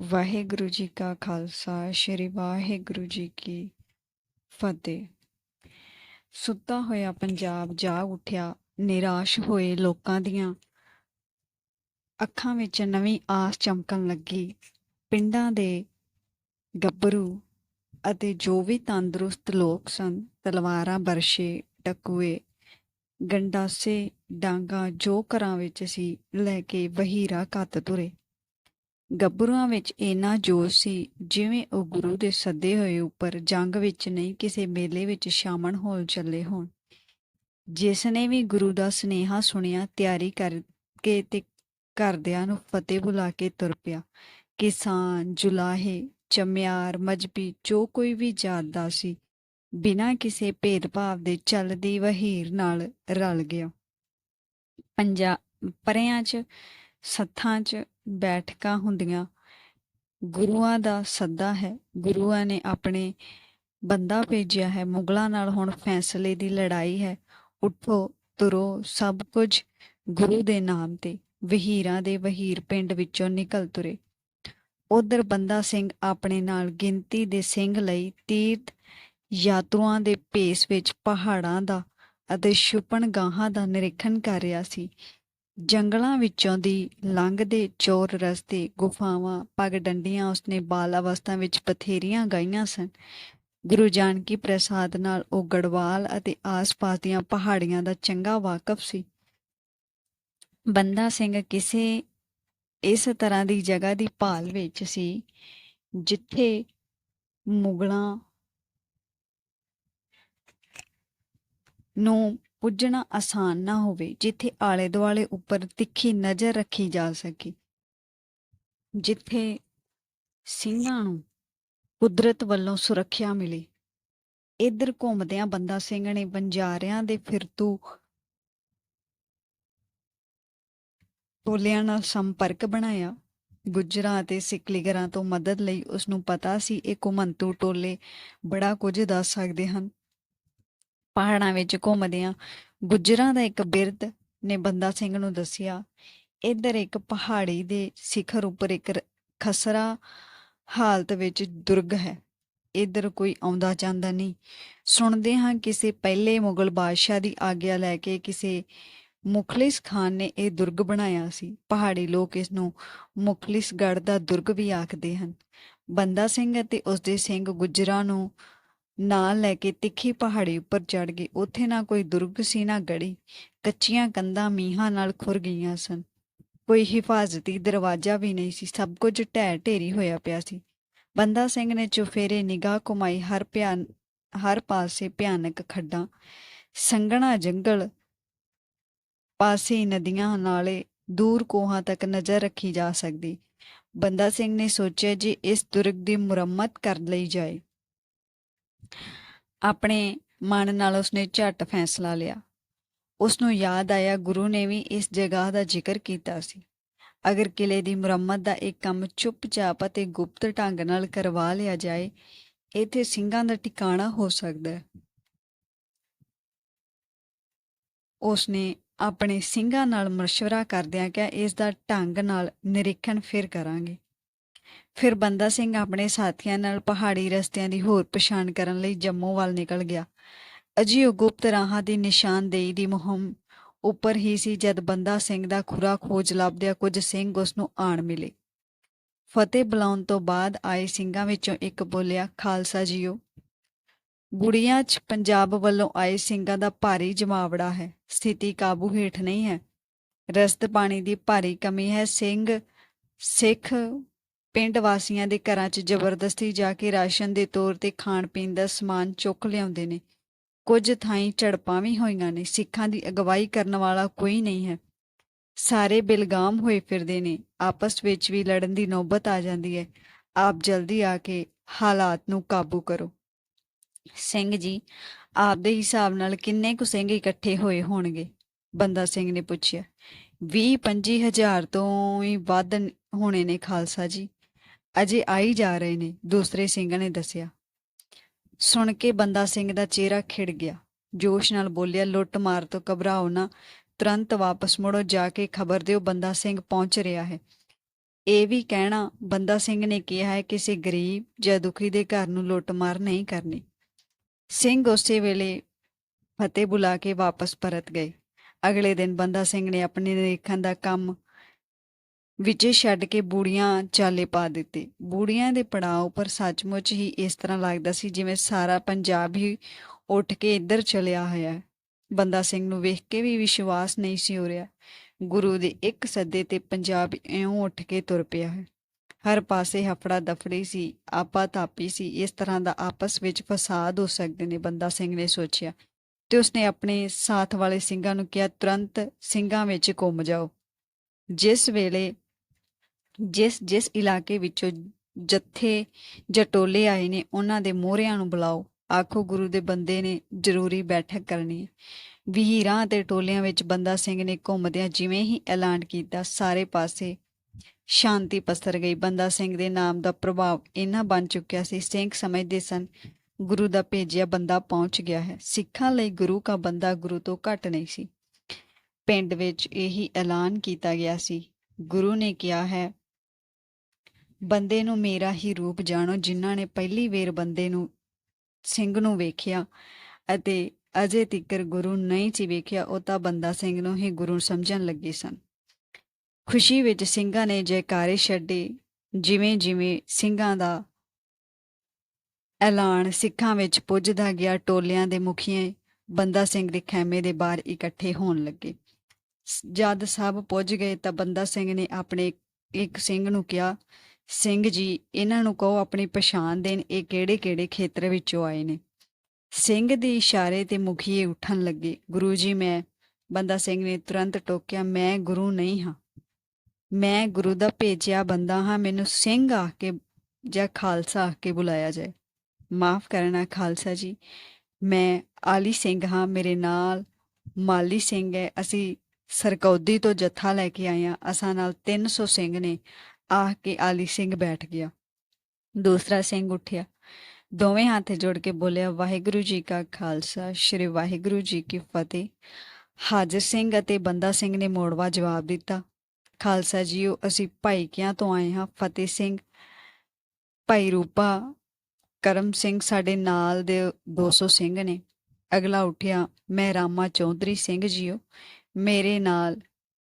ਵਾਹਿਗੁਰੂ ਜੀ ਕਾ ਖਾਲਸਾ, ਸ੍ਰੀ ਵਾਹਿਗੁਰੂ ਜੀ ਕੀ ਫਤਿਹ। ਸੁੱਤਾ ਹੋਇਆ ਪੰਜਾਬ ਜਾਗ ਉੱਠਿਆ, ਨਿਰਾਸ਼ ਹੋਏ ਲੋਕਾਂ ਦੀਆਂ ਅੱਖਾਂ ਵਿੱਚ ਨਵੀਂ ਆਸ ਚਮਕਣ ਲੱਗੀ। ਪਿੰਡਾਂ ਦੇ ਗੱਭਰੂ ਅਤੇ ਜੋ ਵੀ ਤੰਦਰੁਸਤ ਲੋਕ ਸਨ, ਤਲਵਾਰਾਂ ਬਰਸ਼ੇ ਟਕੂਏ ਗੰਡਾਸੇ ਡਾਂਗਾ ਜੋ ਘਰਾਂ ਵਿੱਚ ਸੀ, ਲੈ ਕੇ ਵਹੀਰਾ ਕੱਤ ਤੁਰੇ। ਗੱਭਰੂਆਂ ਵਿੱਚ ਇੰਨਾ ਜੋਸ਼ ਸੀ, ਜਿਵੇਂ ਉਹ ਗੁਰੂ ਦੇ ਸੱਦੇ ਹੋਏ ਉੱਪਰ ਜੰਗ ਵਿੱਚ ਨਹੀਂ ਕਿਸੇ ਮੇਲੇ ਵਿੱਚ ਸ਼ਾਮਲ ਹੋਣ ਚੱਲੇ ਹੋਣ। ਜਿਸ ਨੇ ਵੀ ਗੁਰੂ ਦਾ ਸਨੇਹਾ ਸੁਣਿਆ, ਤਿਆਰੀ ਕਰਕੇ ਤੇ ਘਰਦਿਆਂ ਨੂੰ ਫਤਿਹ ਬੁਲਾ ਕੇ ਤੁਰ ਪਿਆ। ਕਿਸਾਨ, ਜੁਲਾਹੇ, ਚਮਿਆਰ, ਮਜਬੀ, ਜੋ ਕੋਈ ਵੀ ਜਾਤ ਦਾ ਸੀ, ਬਿਨਾਂ ਕਿਸੇ ਭੇਦਭਾਵ ਦੇ ਚੱਲਦੀ ਵਹੀਰ ਨਾਲ ਰਲ ਗਿਆ। ਪੰਜਾ, ਪਰਿਆਂ 'ਚ, ਸੱਥਾਂ 'ਚ ਬੈਠਕਾਂ ਹੁੰਦੀਆਂ। ਗੁਰੂਆਂ ਦਾ ਸੱਦਾ ਹੈ। ਗੁਰੂਆਂ ਨੇ ਆਪਣੇ ਬੰਦਾ ਭੇਜਿਆ ਹੈ। ਮੁਗਲਾਂ ਨਾਲ ਹੁਣ ਫੈਸਲੇ ਦੀ ਲੜਾਈ ਹੈ। ਉਠੋ ਤੁਰੋ ਸਭ ਕੁਝ ਗੁਰੂ ਦੇ ਨਾਮ ਤੇ ਵਹੀਰਾਂ ਦੇ ਵਹੀਰ ਪਿੰਡ ਵਿੱਚੋਂ ਨਿਕਲ ਤੁਰੇ। ਉਧਰ ਬੰਦਾ ਸਿੰਘ ਆਪਣੇ ਨਾਲ ਗਿਣਤੀ ਦੇ ਸਿੰਘ ਲਈ ਤੀਰਥ ਯਾਤਰੂਆਂ ਦੇ ਭੇਸ ਵਿੱਚ ਪਹਾੜਾਂ ਦਾ ਅਤੇ ਛੁਪਣ ਗਾਹਾਂ ਦਾ ਨਿਰੀਖਣ ਕਰ ਰਿਹਾ ਸੀ। ਜੰਗਲਾਂ ਵਿੱਚੋਂ ਦੀ ਲੰਘਦੇ ਚੋਰ ਰਸਤੇ, ਗੁਫਾਵਾਂ, ਪਗ ਡੰਡੀਆਂ, ਉਸਨੇ ਬਾਲ ਅਵਸਥਾ ਵਿੱਚ ਬਥੇਰੀਆਂ ਗਾਈਆਂ ਸਨ। ਗੁਰੂ ਜਾਨਕੀ ਪ੍ਰਸਾਦ ਨਾਲ ਉਹ ਗੜਵਾਲ ਅਤੇ ਆਸ-ਪਾਸ ਦੀਆਂ ਪਹਾੜੀਆਂ ਦਾ ਚੰਗਾ ਵਾਕਫ ਸੀ। ਬੰਦਾ ਸਿੰਘ ਕਿਸੇ ਇਸ ਤਰ੍ਹਾਂ ਦੀ ਜਗ੍ਹਾ ਦੀ ਭਾਲ ਵਿੱਚ ਸੀ ਜਿੱਥੇ ਮੁਗਲਾਂ ਨੂੰ ਪੁੱਜਣਾ ਆਸਾਨ ਨਾ ਹੋਵੇ, ਜਿੱਥੇ ਆਲੇ ਦੁਆਲੇ ਉੱਪਰ ਤਿੱਖੀ ਨਜ਼ਰ ਰੱਖੀ ਜਾ ਸਕੇ। ਜਿੱਥੇ ਸਿੰਘਾਂ ਨੂੰ ਕੁਦਰਤ ਵੱਲੋਂ ਸੁਰੱਖਿਆ ਮਿਲੀ। ਇੱਧਰ ਘੁੰਮਦਿਆਂ ਬੰਦਾ ਸਿੰਘ ਨੇ ਬੰਜਾਰਿਆਂ ਦੇ ਫਿਰਤੂ ਟੋਲਿਆਂ ਨਾਲ ਸੰਪਰਕ ਬਣਾਇਆ। ਗੁੱਜਰਾਂ ਅਤੇ ਸਿਕਲੀਗਰਾਂ ਤੋਂ ਮਦਦ ਲਈ ਉਸ ਨੂੰ ਪਤਾ ਸੀ, ਇਹ ਘੁਮੰਤੂ ਟੋਲੇ ਬੜਾ ਕੁਝ ਦੱਸ ਸਕਦੇ ਹਨ। ਪਹਾੜਾਂ ਵਿੱਚ ਘੁੰਮਦਿਆਂ ਗੁੱਜਰਾਂ ਦਾ ਇੱਕ ਬਿਰਧ ਨੇ ਬੰਦਾ ਸਿੰਘ ਨੂੰ ਦੱਸਿਆ, ਇੱਧਰ ਇੱਕ ਪਹਾੜੀ ਦੇ ਸਿਖਰ ਉੱਪਰ ਇੱਕ ਖਸਰਾ ਹਾਲਤ ਵਿੱਚ ਦੁਰਗ ਹੈ। ਇੱਧਰ ਕੋਈ ਆਉਂਦਾ ਜਾਂਦਾ ਨਹੀਂ। ਸੁਣਦੇ ਹਾਂ ਕਿਸੇ ਪਹਿਲੇ ਮੁਗਲ ਬਾਦਸ਼ਾਹ ਦੀ ਆਗਿਆ ਲੈ ਕੇ ਕਿਸੇ ਮੁਖਲਿਸ ਖਾਨ ਨੇ ਇਹ ਦੁਰਗ ਬਣਾਇਆ ਸੀ। ਪਹਾੜੀ ਲੋਕ ਇਸ ਨੂੰ ਮੁਖਲਿਸਗੜ੍ਹ ਦਾ ਦੁਰਗ ਵੀ ਆਖਦੇ ਹਨ। ਬੰਦਾ ਸਿੰਘ ਅਤੇ ਉਸਦੇ ਸਿੰਘ ਗੁਜਰਾਂ ਨੂੰ ਨਾਲ ਲੈ ਕੇ ਤਿੱਖੀ ਪਹਾੜੀ ਉੱਪਰ ਚੜ ਗਏ ਉੱਥੇ ਨਾ ਕੋਈ ਦੁਰਗ ਸੀ, ਨਾ ਗੜੀ। ਕੱਚੀਆਂ ਕੰਧਾਂ ਮੀਂਹਾਂ ਨਾਲ ਖੁਰ ਗਈਆਂ ਸਨ। ਕੋਈ ਹਿਫਾਜ਼ਤੀ ਦਰਵਾਜ਼ਾ ਵੀ ਨਹੀਂ ਸੀ। ਸਭ ਕੁਝ ਢਹਿ ਢੇਰੀ ਹੋਇਆ ਪਿਆ ਸੀ। ਬੰਦਾ ਸਿੰਘ ਨੇ ਚੁਫੇਰੇ ਨਿਗਾਹ ਘੁਮਾਈ। ਹਰ ਭਿਆਨ, ਹਰ ਪਾਸੇ ਭਿਆਨਕ ਖੱਡਾਂ। ਸੰਘਣਾ ਜੰਗਲ ਪਾਸੇ ਨਦੀਆਂ ਨਾਲੇ ਦੂਰ ਕੋਹਾਂ ਤੱਕ ਨਜ਼ਰ ਰੱਖੀ ਜਾ ਸਕਦੀ। ਬੰਦਾ ਸਿੰਘ ਨੇ ਸੋਚਿਆ ਜੀ ਇਸ ਦੁਰਗ ਦੀ ਮੁਰੰਮਤ ਕਰ ਲਈ ਜਾਏ। ਆਪਣੇ ਮਨ ਨਾਲ ਉਸਨੇ ਝਟ ਫੈਸਲਾ ਲਿਆ। ਉਸ ਨੂੰ ਯਾਦ ਆਇਆ, ਗੁਰੂ ਨੇ ਵੀ ਇਸ ਜਗ੍ਹਾ ਦਾ ਜ਼ਿਕਰ ਕੀਤਾ ਸੀ। ਅਗਰ ਕਿਲੇ ਦੀ ਮੁਰੰਮਤ ਦਾ ਇੱਕ ਕੰਮ ਚੁੱਪਚਾਪ ਅਤੇ ਗੁਪਤ ਢੰਗ ਨਾਲ ਕਰਵਾ ਲਿਆ ਜਾਏ, ਇੱਥੇ ਸਿੰਘਾਂ ਦਾ ਟਿਕਾਣਾ ਹੋ ਸਕਦਾ ਹੈ। ਉਸ ਨੇ ਆਪਣੇ ਸਿੰਘਾਂ ਨਾਲ ਮਸ਼ਵਰਾ ਕਰਦਿਆਂ ਕਿਹਾ, ਇਸ ਦਾ ਢੰਗ ਨਾਲ ਨਿਰੀਖਣ ਫਿਰ ਕਰਾਂਗੇ। ਫਿਰ ਬੰਦਾ ਸਿੰਘ ਆਪਣੇ ਸਾਥੀਆਂ ਨਾਲ ਪਹਾੜੀ ਰਸਤਿਆਂ ਦੀ ਹੋਰ ਪਛਾਣ ਕਰਨ ਲਈ ਜੰਮੂ ਵੱਲ ਨਿਕਲ ਗਿਆ। ਅਜੀ ਗੁਪਤ ਰਾਹਾਂ ਦੀ ਨਿਸ਼ਾਨਦੇਹੀ ਦੀ ਮੁਹਿੰਮ ਉੱਪਰ ਹੀ ਸੀ ਜਦ ਬੰਦਾ ਸਿੰਘ ਦਾ ਖੁਰਾ ਖੋਜ ਲੱਭਦਿਆਂ ਕੁਝ ਸਿੰਘ ਉਸ ਨੂੰ ਆਣ ਮਿਲੇ। ਫਤਿਹ ਬੁਲਾਉਣ ਤੋਂ ਬਾਅਦ ਆਏ ਸਿੰਘਾਂ ਵਿੱਚੋਂ ਇੱਕ ਬੋਲਿਆ, ਖਾਲਸਾ ਜੀਓ, ਗੁੜੀਆਂ 'ਚ ਪੰਜਾਬ ਵੱਲੋਂ ਆਏ ਸਿੰਘਾਂ ਦਾ ਭਾਰੀ ਜਮਾਵੜਾ ਹੈ। ਸਥਿਤੀ ਕਾਬੂ ਹੇਠ ਨਹੀਂ ਹੈ। ਰਸਤ ਪਾਣੀ ਦੀ ਭਾਰੀ ਕਮੀ ਹੈ। ਸਿੰਘ, ਸਿੱਖ ਪਿੰਡ ਵਾਸੀਆਂ ਦੇ ਘਰਾਂ 'ਚ ਜ਼ਬਰਦਸਤੀ ਜਾ ਕੇ ਰਾਸ਼ਨ ਦੇ ਤੌਰ ਤੇ ਖਾਣ ਪੀਣ ਦਾ ਸਮਾਨ ਚੁੱਕ ਲਿਆਉਂਦੇ ਨੇ। ਕੁਝ ਥਾਈਂ ਝੜਪਾਂ ਵੀ ਹੋਈਆਂ ਨੇ, ਸਿੱਖਾਂ ਦੀ ਅਗਵਾਈ ਕਰਨ ਵਾਲਾ ਕੋਈ ਨਹੀਂ ਹੈ। ਸਾਰੇ ਬਿਲਗਾਮ ਹੋਏ ਫਿਰਦੇ ਨੇ, ਆਪਸ ਵਿੱਚ ਵੀ ਲੜਨ ਦੀ ਨੌਬਤ ਆ ਜਾਂਦੀ ਹੈ। ਆਪ ਜਲਦੀ ਆ ਕੇ ਹਾਲਾਤ ਨੂੰ ਕਾਬੂ ਕਰੋ। ਸਿੰਘ ਜੀ, ਆਪ ਦੇ ਹਿਸਾਬ ਨਾਲ ਕਿੰਨੇ ਕੁ ਸਿੰਘ ਇਕੱਠੇ ਹੋਏ ਹੋਣਗੇ? ਬੰਦਾ ਸਿੰਘ ਨੇ ਪੁੱਛਿਆ। 20 25 ਹਜ਼ਾਰ ਤੋਂ ਹੀ ਵੱਧ ਹੋਣੇ ਨੇ ਖਾਲਸਾ ਜੀ। ਅਜੇ ਆਈ ਜਾ ਰਹੇ ਨੇ। ਦੂਸਰੇ ਸਿੰਘ ਨੇ ਦੱਸਿਆ, ਸੁਣ ਕੇ ਬੰਦਾ ਸਿੰਘ ਦਾ ਚਿਹਰਾ ਖਿੜ ਗਿਆ। ਜੋਸ਼ ਨਾਲ ਬੋਲਿਆ, ਲੁੱਟ ਮਾਰ ਤੋਂ ਘਬਰਾਓ ਨਾ। ਤੁਰੰਤ ਵਾਪਸ ਮੁੜੋ, ਜਾ ਕੇ ਖਬਰ ਦਿਓ ਬੰਦਾ ਸਿੰਘ ਪਹੁੰਚ ਰਿਹਾ ਹੈ। ਇਹ ਵੀ ਕਹਿਣਾ, ਬੰਦਾ ਸਿੰਘ ਨੇ ਕਿਹਾ ਹੈ ਕਿਸੇ ਗਰੀਬ ਜਾਂ ਦੁਖੀ ਦੇ ਘਰ ਨੂੰ ਲੁੱਟ ਮਾਰ ਨਹੀਂ ਕਰਨੀ। ਸਿੰਘ ਉਸੇ ਵੇਲੇ ਫਤਿਹ ਬੁਲਾ ਕੇ ਵਾਪਸ ਪਰਤ ਗਏ। ਅਗਲੇ ਦਿਨ ਬੰਦਾ ਸਿੰਘ ਨੇ ਆਪਣੇ ਦੇਖਣ ਦਾ ਕੰਮ ਵਿੱਚੇ ਛੱਡ ਕੇ ਬੂੜੀਆਂ ਚਾਲੇ ਪਾ ਦਿੱਤੇ। ਬੂੜੀਆਂ ਦੇ ਪੜਾਅ ਉੱਪਰ ਸੱਚਮੁੱਚ ਹੀ ਇਸ ਤਰ੍ਹਾਂ ਲੱਗਦਾ ਸੀ ਜਿਵੇਂ ਸਾਰਾ ਪੰਜਾਬ ਹੀ ਉੱਠ ਕੇ ਇੱਧਰ ਚਲਿਆ ਹੋਇਆ ਹੈ। ਬੰਦਾ ਸਿੰਘ ਨੂੰ ਵੇਖ ਕੇ ਵੀ ਵਿਸ਼ਵਾਸ ਨਹੀਂ ਸੀ ਹੋ ਰਿਹਾ। ਗੁਰੂ ਦੇ ਇੱਕ ਸੱਦੇ ਤੇ ਪੰਜਾਬ ਇਉਂ ਉੱਠ ਕੇ ਤੁਰ ਪਿਆ ਹੈ। ਹਰ ਪਾਸੇ ਹਫੜਾ ਦਫੜੀ ਸੀ, ਆਪਾ ਤਾਪੀ ਸੀ, ਇਸ ਤਰ੍ਹਾਂ ਦਾ ਆਪਸ ਵਿੱਚ ਫਸਾਦ ਹੋ ਸਕਦੇ ਨੇ, ਬੰਦਾ ਸਿੰਘ ਨੇ ਸੋਚਿਆ। ਤੇ ਉਸਨੇ ਆਪਣੇ ਸਾਥ ਵਾਲੇ ਸਿੰਘਾਂ ਨੂੰ ਕਿਹਾ, ਤੁਰੰਤ ਸਿੰਘਾਂ ਵਿੱਚ ਘੁੰਮ ਜਾਓ। ਜਿਸ ਵੇਲੇ ਜਿਸ ਜਿਸ ਇਲਾਕੇ ਵਿੱਚੋਂ ਜੱਥੇ ਜਟੋਲੇ ਆਏ ਨੇ, ਉਹਨਾਂ ਦੇ ਮੋਹਰਿਆਂ ਨੂੰ ਬੁਲਾਓ। ਆਖੋ, ਗੁਰੂ ਦੇ ਬੰਦੇ ਨੇ ਜ਼ਰੂਰੀ ਬੈਠਕ ਕਰਨੀ ਹੈ। ਵਹੀਰਾਂ ਤੇ ਟੋਲਿਆਂ ਵਿੱਚ ਬੰਦਾ ਸਿੰਘ ਨੇ ਘੁੰਮਦਿਆਂ ਜਿਵੇਂ ਹੀ ਐਲਾਨ ਕੀਤਾ, ਸਾਰੇ ਪਾਸੇ ਸ਼ਾਂਤੀ ਪਸਰ ਗਈ। ਬੰਦਾ ਸਿੰਘ ਦੇ ਨਾਮ ਦਾ ਪ੍ਰਭਾਵ ਇੰਨਾ ਬਣ ਚੁੱਕਿਆ ਸੀ, ਸਿੰਘ ਸਮਝਦੇ ਸਨ, ਗੁਰੂ ਦਾ ਭੇਜਿਆ ਬੰਦਾ ਪਹੁੰਚ ਗਿਆ ਹੈ। ਸਿੱਖਾਂ ਲਈ ਗੁਰੂ ਦਾ ਬੰਦਾ ਗੁਰੂ ਤੋਂ ਘੱਟ ਨਹੀਂ ਸੀ। ਪਿੰਡ ਵਿੱਚ ਇਹੀ ਐਲਾਨ ਕੀਤਾ ਗਿਆ ਸੀ। ਗੁਰੂ ਨੇ ਕਿਹਾ ਹੈ ਬੰਦੇ ਨੂੰ ਮੇਰਾ ਹੀ ਰੂਪ ਜਾਣੋ, ਜਿਨ੍ਹਾਂ ਨੇ ਪਹਿਲੀ ਵੇਰ ਬੰਦੇ ਨੂੰ ਸਿੰਘ ਨੂੰ ਵੇਖਿਆ ਅਤੇ ਅਜੇ ਤੀਕਰ ਗੁਰੂ ਨਹੀਂ ਸੀ ਵੇਖਿਆ, ਉਹ ਤਾਂ ਬੰਦਾ ਸਿੰਘ ਨੂੰ ਹੀ ਗੁਰੂ ਸਮਝਣ ਲੱਗੇ ਸਨ। ਖੁਸ਼ੀ ਵਿੱਚ ਸਿੰਘਾਂ ਨੇ ਜੈਕਾਰੇ ਛੱਡੇ ਜਿਵੇਂ ਜਿਵੇਂ ਸਿੰਘਾਂ ਦਾ ਐਲਾਨ ਸਿੱਖਾਂ ਵਿੱਚ ਪੁੱਜਦਾ ਗਿਆ, ਟੋਲਿਆਂ ਦੇ ਮੁਖੀਏ ਬੰਦਾ ਸਿੰਘ ਦੇ ਖੈਮੇ ਦੇ ਬਾਹਰ ਇਕੱਠੇ ਹੋਣ ਲੱਗੇ। ਜਦ ਸਭ ਪੁੱਜ ਗਏ ਤਾਂ ਬੰਦਾ ਸਿੰਘ ਨੇ ਆਪਣੇ ਇੱਕ ਸਿੰਘ ਨੂੰ ਕਿਹਾ ਸਿੰਘ ਜੀ, ਇਹਨਾਂ ਨੂੰ ਕਹੋ ਆਪਣੀ ਪਛਾਣ ਦੇਣ ਇਹ ਕਿਹੜੇ-ਕਿਹੜੇ ਖੇਤਰ ਵਿੱਚੋਂ ਆਏ ਨੇ। ਸਿੰਘ ਦੇ ਇਸ਼ਾਰੇ ਤੇ ਮੁਖੀਏ ਉੱਠਣ ਲੱਗੇ, ਗੁਰੂ ਜੀ, ਮੈਂ, ਬੰਦਾ ਸਿੰਘ ਨੇ ਤੁਰੰਤ ਟੋਕਿਆ, ਮੈਂ ਗੁਰੂ ਨਹੀਂ ਹਾਂ। ਮੈਂ ਗੁਰੂ ਦਾ ਭੇਜਿਆ ਬੰਦਾ ਹਾਂ, ਮੈਨੂੰ ਸਿੰਘ ਆ ਕੇ ਜਾਂ ਖਾਲਸਾ ਆ ਕੇ ਬੁਲਾਇਆ ਜਾਏ। ਮਾਫ ਕਰਨਾ ਖਾਲਸਾ ਜੀ, ਮੈਂ ਆਲੀ ਸਿੰਘ ਹਾਂ, ਮੇਰੇ ਨਾਲ ਮਾਲੀ ਸਿੰਘ ਹੈ, ਅਸੀਂ ਸਰਕੌਦੀ ਤੋਂ ਜੱਥਾ ਲੈ ਕੇ ਆਏ ਹਾਂ, ਅਸਾਂ ਨਾਲ 300 ਸਿੰਘ ਨੇ ਆਹ ਕੇ ਆਲੀ ਸਿੰਘ ਬੈਠ ਗਿਆ। ਦੂਸਰਾ ਸਿੰਘ ਉੱਠਿਆ। ਦੋਵੇਂ ਹੱਥ ਜੋੜ ਕੇ ਬੋਲਿਆ, ਵਾਹਿਗੁਰੂ ਜੀ ਕਾ ਖਾਲਸਾ, ਸ੍ਰੀ ਵਾਹਿਗੁਰੂ ਜੀ ਕੀ ਫਤਿਹ। ਹਾਜ਼ਰ ਸਿੰਘ ਅਤੇ ਬੰਦਾ ਸਿੰਘ ਨੇ ਮੋੜਵਾ ਜਵਾਬ ਦਿੱਤਾ, ਖਾਲਸਾ ਜੀਓ, ਅਸੀਂ ਭਾਈਕਿਆਂ ਤੋਂ ਆਏ ਹਾਂ? ਫਤਿਹ ਸਿੰਘ, ਭਾਈ ਰੂਪਾ ਕਰਮ ਸਿੰਘ ਸਾਡੇ ਨਾਲ ਦੇ 200 ਸਿੰਘ ਨੇ। ਅਗਲਾ ਉੱਠਿਆ, ਮੈਂ ਰਾਮਾ ਚੌਧਰੀ ਸਿੰਘ ਜੀਓ, ਮੇਰੇ ਨਾਲ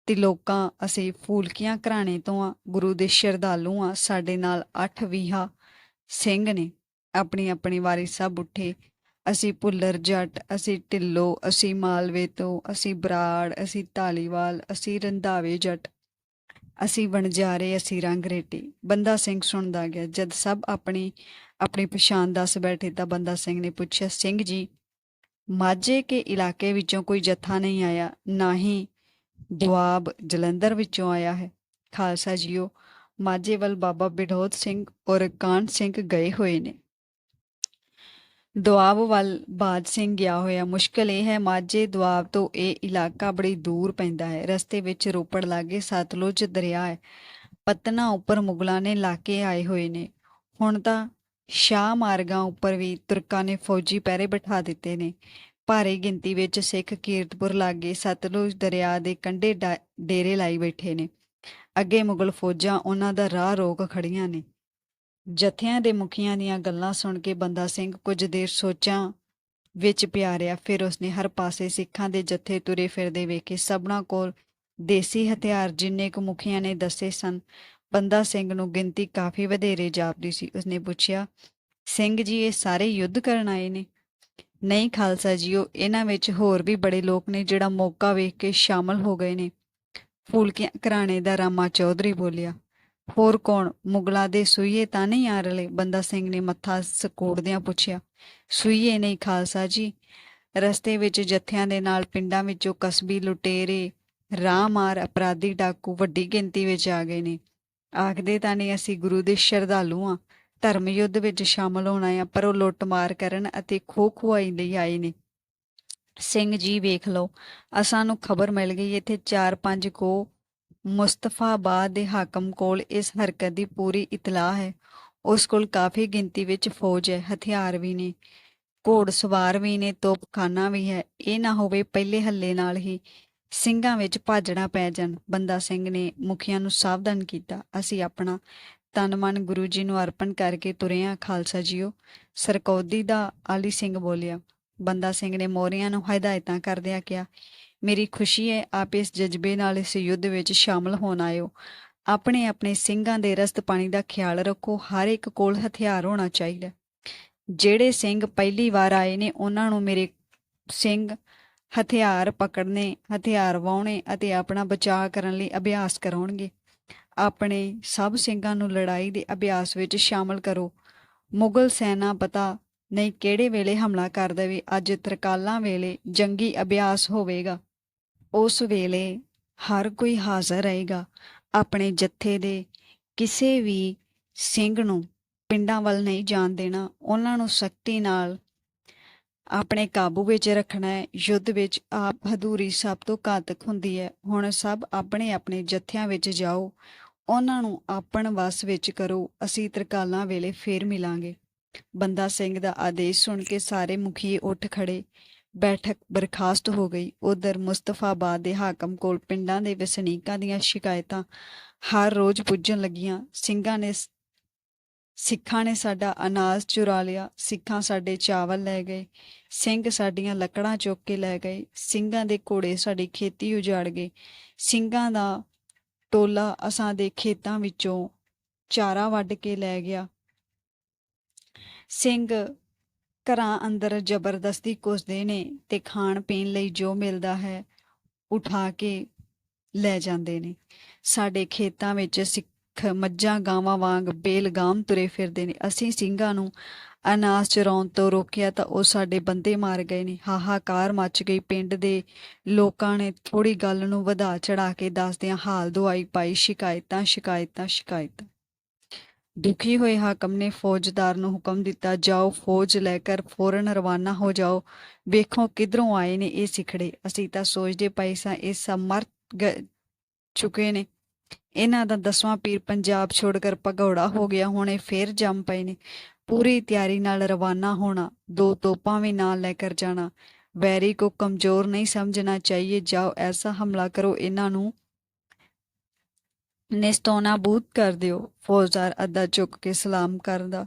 ਤਿਲੋਕਾਂ ਅਸੀਂ ਫੂਲਕੀਆਂ ਘਰਾਣੇ ਤੋਂ ਆ, ਗੁਰੂ ਦੇ ਸ਼ਰਧਾਲੂ ਆ, ਸਾਡੇ ਨਾਲ 8 ਵੀਹਾ ਸਿੰਘ ਨੇ ਆਪਣੀ ਆਪਣੀ ਵਾਰੀ ਸਭ ਉੱਠੇ। ਅਸੀਂ ਭੁੱਲਰ ਜੱਟ, ਅਸੀਂ ਢਿੱਲੋ, ਅਸੀਂ ਮਾਲਵੇ ਤੋਂ, ਅਸੀਂ ਬਰਾੜ, ਅਸੀਂ ਧਾਲੀਵਾਲ, ਅਸੀਂ ਰੰਧਾਵੇ ਜੱਟ, ਅਸੀਂ ਵਣਜਾਰੇ, ਅਸੀਂ ਰੰਗਰੇਟੀ ਬੰਦਾ ਸਿੰਘ ਸੁਣਦਾ ਗਿਆ, ਜਦ ਸਭ ਆਪਣੀ ਆਪਣੀ ਪਛਾਣ ਦੱਸ ਬੈਠੇ ਤਾਂ ਬੰਦਾ ਸਿੰਘ ਨੇ ਪੁੱਛਿਆ, ਸਿੰਘ ਜੀ, ਮਾਝੇ ਕੇ ਇਲਾਕੇ ਵਿੱਚੋਂ ਕੋਈ ਜੱਥਾ ਨਹੀਂ ਆਇਆ, ਨਾ ਹੀ ਦੁਆਬ ਜਲੰਧਰ ਵਿੱਚੋਂ ਆਇਆ ਹੈ। ਖਾਲਸਾ ਜੀਓ, ਮਾਝੇ ਵੱਲ ਬਾਬਾ ਬਿਢੋਤ ਸਿੰਘ ਔਰ ਕਾਨ ਸਿੰਘ ਗਏ ਹੋਏ ਨੇ। ਦੁਆਬ ਵੱਲ ਬਾਜ ਸਿੰਘ ਗਿਆ ਹੋਇਆ। ਮੁਸ਼ਕਲ ਇਹ ਹੈ, ਮਾਝੇ ਦੁਆਬ ਤੋਂ ਇਹ ਇਲਾਕਾ ਬੜੀ ਦੂਰ ਪੈਂਦਾ ਹੈ। ਰਸਤੇ ਵਿੱਚ ਰੋਪੜ ਲਾਗੇ ਸਤਲੁਜ ਦਰਿਆ ਹੈ। ਪਤਨਾ ਉੱਪਰ ਮੁਗਲਾਂ ਨੇ ਲਾਕੇ ਆਏ ਹੋਏ ਨੇ। ਹੁਣ ਤਾਂ ਸ਼ਾਹ ਮਾਰਗਾਂ ਉੱਪਰ ਵੀ ਤੁਰਕਾਂ ਨੇ ਫੌਜੀ ਪਹਿਰੇ ਬਿਠਾ ਦਿੱਤੇ ਨੇ। ਭਾਰੀ ਗਿਣਤੀ ਵਿੱਚ ਸਿੱਖ ਕੀਰਤਪੁਰ ਲਾਗੇ ਸਤਲੁਜ ਦਰਿਆ ਦੇ ਕੰਢੇ ਡਾ- ਡੇਰੇ ਲਾਈ ਬੈਠੇ ਨੇ। ਅੱਗੇ ਮੁਗਲ ਫੌਜਾਂ ਉਹਨਾਂ ਦਾ ਰਾਹ ਰੋਕ ਖੜੀਆਂ ਨੇ। ਜਥਿਆਂ ਦੇ ਮੁਖੀਆਂ ਦੀਆਂ ਗੱਲਾਂ ਸੁਣ ਕੇ ਬੰਦਾ ਸਿੰਘ ਕੁਝ ਦੇਰ ਸੋਚਾਂ ਵਿੱਚ ਪਿਆ ਰਿਹਾ ਫਿਰ ਉਸਨੇ ਹਰ ਪਾਸੇ ਸਿੱਖਾਂ ਦੇ ਜਥੇ ਤੁਰੇ ਫਿਰਦੇ ਵੇਖੇ। ਸਭਨਾਂ ਕੋਲ ਦੇਸੀ ਹਥਿਆਰ ਜਿੰਨੇ ਕੁ ਮੁਖੀਆਂ ਨੇ ਦੱਸੇ ਸਨ। ਬੰਦਾ ਸਿੰਘ ਨੂੰ ਗਿਣਤੀ ਕਾਫੀ ਵਧੇਰੇ ਜਾਪਦੀ ਸੀ। ਉਸਨੇ ਪੁੱਛਿਆ, ਸਿੰਘ ਜੀ, ਇਹ ਸਾਰੇ ਯੁੱਧ ਕਰਨ ਆਏ ਨੇ? ਨਹੀਂ ਖਾਲਸਾ ਜੀਓ ਇਹਨਾਂ ਵਿੱਚ ਹੋਰ ਵੀ ਬੜੇ ਲੋਕ ਨੇ ਜਿਹੜਾ ਮੌਕਾ ਵੇਖ ਕੇ ਸ਼ਾਮਲ ਹੋ ਗਏ ਨੇ। ਫੂਲਕੀਆਂ ਘਰਾਣੇ ਦਾ ਰਾਮਾ ਚੌਧਰੀ ਬੋਲਿਆ, ਹੋਰ ਕੌਣ? ਮੁਗਲਾਂ ਦੇ ਸੂਈਏ ਤਾਂ ਨਹੀਂ ਆ ਰਲੇ? ਬੰਦਾ ਸਿੰਘ ਨੇ ਮੱਥਾ ਸਕੋੜਦਿਆਂ ਪੁੱਛਿਆ, ਸੂਈਏ ਨਹੀਂ ਖਾਲਸਾ ਜੀ, ਰਸਤੇ ਵਿੱਚ ਜੱਥਿਆਂ ਦੇ ਨਾਲ ਪਿੰਡਾਂ ਵਿੱਚੋਂ ਕਸਬੀ ਲੁਟੇਰੇ, ਰਾਹਮਾਰ ਅਪਰਾਧੀ ਡਾਕੂ ਵੱਡੀ ਗਿਣਤੀ ਵਿੱਚ ਆ ਗਏ ਨੇ। ਆਖਦੇ ਤਾਂ ਨਹੀਂ ਅਸੀਂ ਗੁਰੂ ਦੇ ਸ਼ਰਧਾਲੂ ਆ ਧਰਮ ਯੁੱਧ ਵਿੱਚ ਸ਼ਾਮਲ ਹੋਣਾ ਆ, ਪਰ ਉਹ ਲੁੱਟਮਾਰ ਕਰਨ ਅਤੇ ਖੋਹ ਖੁਆਈ ਲਈ ਆਏ ਨੇ। ਸਿੰਘ ਜੀ ਵੇਖ ਲਓ, ਅਸਾਂ ਨੂੰ ਖਬਰ ਮਿਲ ਗਈ, ਇੱਥੇ 4-5 ਕੋ ਮੁਸਤਫਾਬਾਦ ਦੇ ਹਾਕਮ ਕੋਲ ਇਸ ਹਰਕਤ ਦੀ ਪੂਰੀ ਇਤਲਾਹ ਹੈ। ਉਸ ਕੋਲ ਕਾਫੀ ਗਿਣਤੀ ਵਿੱਚ ਫੌਜ ਹੈ, ਹਥਿਆਰ ਵੀ ਨੇ, ਘੋੜ ਸਵਾਰ ਵੀ ਨੇ, ਤੋਪਖਾਨਾ ਵੀ ਹੈ। ਇਹ ਨਾ ਹੋਵੇ ਪਹਿਲੇ ਹੱਲੇ ਨਾਲ ਹੀ ਸਿੰਘਾਂ ਵਿੱਚ ਭਾਜੜਾ ਪੈ ਜਾਣ। ਬੰਦਾ ਸਿੰਘ ਨੇ ਮੁਖੀਆਂ ਨੂੰ ਸਾਵਧਾਨ ਕੀਤਾ। ਅਸੀਂ ਆਪਣਾ ਤਨ ਮਨ ਗੁਰੂ ਜੀ ਨੂੰ ਅਰਪਣ ਕਰਕੇ ਤੁਰਿਆ ਖਾਲਸਾ ਜੀਓ। ਸਰਕੌਦੀ ਦਾ ਆਲੀ ਸਿੰਘ ਬੋਲਿਆ, ਬੰਦਾ ਸਿੰਘ ਨੇ ਮੋਰੀਆਂ ਨੂੰ ਹਦਾਇਤਾਂ ਕਰਦਿਆਂ ਕਿਹਾ, ਮੇਰੀ ਖੁਸ਼ੀ ਹੈ ਆਪ ਇਸ ਜਜ਼ਬੇ ਨਾਲ ਇਸ ਯੁੱਧ ਵਿੱਚ ਸ਼ਾਮਲ ਹੋਣ ਆਇਓ। ਆਪਣੇ ਆਪਣੇ ਸਿੰਘਾਂ ਦੇ ਰਸਤ ਪਾਣੀ ਦਾ ਖਿਆਲ ਰੱਖੋ, ਹਰ ਇੱਕ ਕੋਲ ਹਥਿਆਰ ਹੋਣਾ ਚਾਹੀਦਾ। ਜਿਹੜੇ ਸਿੰਘ ਪਹਿਲੀ ਵਾਰ ਆਏ ਨੇ, ਉਹਨਾਂ ਨੂੰ ਮੇਰੇ ਸਿੰਘ ਹਥਿਆਰ ਪਕੜਨੇ, ਹਥਿਆਰ ਵਾਉਣੇ ਅਤੇ ਆਪਣਾ ਬਚਾਅ ਕਰਨ ਲਈ ਅਭਿਆਸ ਕਰਾਉਣਗੇ। ਆਪਣੇ ਸਭ ਸਿੰਘਾਂ ਨੂੰ ਲੜਾਈ ਦੇ ਅਭਿਆਸ ਵਿੱਚ ਸ਼ਾਮਲ ਕਰੋ। ਮੁਗਲ ਸੈਨਾ ਪਤਾ ਨਹੀਂ ਕਿਹੜੇ ਵੇਲੇ ਹਮਲਾ ਕਰ ਦੇਵੇ, ਅੱਜ ਤਰਕਾਲਾਂ ਵੇਲੇ ਜੰਗੀ ਅਭਿਆਸ ਹੋਵੇਗਾ। ਉਸ ਵੇਲੇ ਹਰ ਕੋਈ ਹਾਜ਼ਰ ਰਹੇਗਾ। ਆਪਣੇ ਜੱਥੇ ਦੇ ਕਿਸੇ ਵੀ ਸਿੰਘ ਨੂੰ ਪਿੰਡਾਂ ਵੱਲ ਨਹੀਂ ਜਾਣ ਦੇਣਾ, ਉਹਨਾਂ ਨੂੰ ਸਖਤੀ ਨਾਲ ਆਪਣੇ ਕਾਬੂ ਵਿੱਚ ਰੱਖਣਾ ਹੈ। ਯੁੱਧ ਵਿੱਚ ਆਪ ਹਦੂਰੀ ਸਭ ਤੋਂ ਘਾਤਕ ਹੁੰਦੀ ਹੈ। ਹੁਣ ਸਭ ਆਪਣੇ ਆਪਣੇ ਜਥਿਆਂ ਵਿੱਚ ਜਾਓ। ਉਹਨਾਂ ਨੂੰ ਆਪਣ ਵਸ ਵਿੱਚ ਕਰੋ। ਅਸੀਂ ਤਰਕਾਲਾਂ ਵੇਲੇ ਫੇਰ ਮਿਲਾਂਗੇ। ਬੰਦਾ ਸਿੰਘ ਦਾ ਆਦੇਸ਼ ਸੁਣ ਕੇ ਸਾਰੇ ਮੁਖੀਏ ਉੱਠ ਖੜੇ। ਬੈਠਕ ਬਰਖਾਸਤ ਹੋ ਗਈ। ਉਧਰ ਮੁਸਤਫਾਬਾਦ ਦੇ ਹਾਕਮ ਕੋਲ ਪਿੰਡਾਂ ਦੇ ਵਸਨੀਕਾਂ ਦੀਆਂ ਸ਼ਿਕਾਇਤਾਂ ਹਰ ਰੋਜ਼ ਪੁੱਜਣ ਲੱਗੀਆਂ। ਸਿੰਘਾਂ ਨੇ ਸਿੱਖਾਂ ਨੇ ਸਾਡਾ ਅਨਾਜ ਚੁਰਾ ਲਿਆ, ਸਿੱਖਾਂ ਸਾਡੇ ਚਾਵਲ ਲੈ ਗਏ, ਸਿੰਘ ਸਾਡੀਆਂ ਲੱਕੜਾਂ ਚੁੱਕ ਕੇ ਲੈ ਗਏ, ਸਿੰਘਾਂ ਦੇ ਘੋੜੇ ਸਾਡੀ ਖੇਤੀ ਉਜਾੜ ਗਏ, ਸਿੰਘਾਂ ਦਾ ਟੋਲਾ ਅਸਾਂ ਦੇ ਖੇਤਾਂ ਵਿੱਚੋਂ ਚਾਰਾ ਵੱਢ ਕੇ ਲੈ ਗਿਆ। ਸਿੰਘ ਘਰਾਂ ਅੰਦਰ ਜ਼ਬਰਦਸਤੀ ਘੁਸਦੇ ਨੇ ਤੇ ਖਾਣ ਪੀਣ ਲਈ ਜੋ ਮਿਲਦਾ ਹੈ, ਉਠਾ ਕੇ ਲੈ ਜਾਂਦੇ ਨੇ। ਸਾਡੇ ਖੇਤਾਂ ਵਿੱਚ ਸਿੱਖ ਮੱਝਾਂ, ਗਾਵਾਂ ਵਾਂਗ ਬੇਲਗਾਮ ਤੁਰੇ ਫਿਰਦੇ ਨੇ। ਅਸੀਂ ਸਿੰਘਾਂ ਨੂੰ ਅਨਾਜ ਚਰਾਉਣ ਤੋਂ ਰੋਕਿਆ ਤਾਂ ਉਹ ਸਾਡੇ ਬੰਦੇ ਮਾਰ ਗਏ ਨੇ। ਹਾਹਾਕਾਰ ਮੱਚ ਗਈ। ਪਿੰਡ ਦੇ ਲੋਕਾਂ ਨੇ ਥੋੜੀ ਗੱਲ ਨੂੰ ਵਧਾ ਚੜਾ ਕੇ ਦੱਸਦਿਆਂ ਹਾਲ ਦੁਆਈ ਪਾਈ, ਸ਼ਿਕਾਇਤਾਂ ਸ਼ਿਕਾਇਤਾਂ ਸ਼ਿਕਾਇਤਾਂ। ਦੁਖੀ ਹੋਏ ਹਾਕਮ ਨੇ ਫੌਜਦਾਰ ਨੂੰ ਹੁਕਮ ਦਿੱਤਾ, ਜਾਓ, ਫੌਜ ਲੈ ਕਰ, ਫੌਰਨ ਰਵਾਨਾ ਹੋ ਜਾਓ। ਵੇਖੋ ਕਿਧਰੋਂ ਆਏ ਨੇ ਇਹ ਸਿਖੜੇ। ਅਸੀਂ ਤਾਂ ਸੋਚਦੇ ਪਏ ਸਾਂ, ਇਹ ਸਭ ਮਰ ਗ- ਨੇ। ਇਹਨਾਂ ਦਾ ਦਸਵਾਂ ਪੀਰ ਪੰਜਾਬ ਛੋੜ ਕਰ ਭਗੌੜਾ ਹੋ ਗਿਆ, ਹੁਣ ਇਹ ਫੇਰ ਜੰਮ ਪਏ ਨੇ। ਪੂਰੀ ਤਿਆਰੀ ਨਾਲ ਰਵਾਨਾ ਹੋਣਾ, ਦੋ ਤੋਪਾਂ ਵੀ ਨਾਲ ਲੈ ਕਰ ਜਾਣਾ। ਵੈਰੀ ਕੋ ਕਮਜ਼ੋਰ ਨਹੀਂ ਸਮਝਣਾ ਚਾਹੀਏ, ਜਾਓ ਐਸਾ ਹਮਲਾ ਕਰੋ, ਇਹਨਾਂ ਨੂੰ ਨਿਸਤੋਨਾ ਬੂਤ ਕਰ ਦਿਓ, ਫੌਜਦਾਰ ਅੱਧਾ ਝੁੱਕ ਕੇ ਸਲਾਮ ਕਰਦਾ